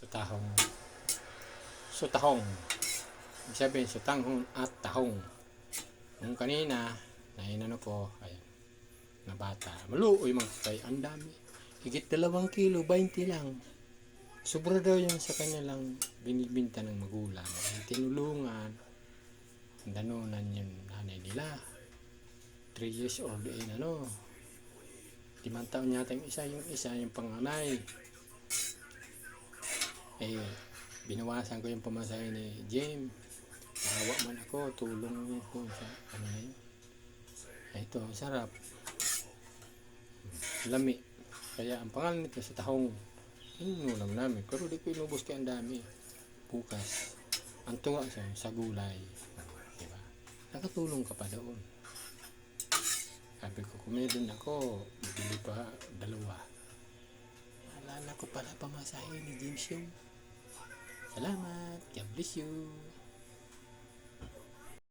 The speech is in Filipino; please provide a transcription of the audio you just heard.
Sutahong. Sutahong. Ibig sabihin, sutanghong at tahong. Nung kanina, na inano ko, ayan, na bata. Maluoy mga kay, ang dami. Higit dalawang kilo, 20 lang. Sobra daw yun sa kanya lang binibinta ng magulang. Ang tinulungan, ang danunan yung nanay nila. 3 years old in ano. Limang taon yata yung isa, yung isa yung panganay. Eh, binawasan ko yung pamasahe ni James. Nahawa man ako, tulong ko sa ano yun. Ito, sarap. Lami. Kaya ang pangalan nito sa tahong, inulam namin. Pero di ko inubos kaya ang dami. Bukas. Ang tunga siya sa gulay. Diba? Nakatulong ka pa doon. Sabi ko, kung meron ako, bibili pa dalawa. Alala ko pala pamasahe ni James yung. Salamat. God bless you.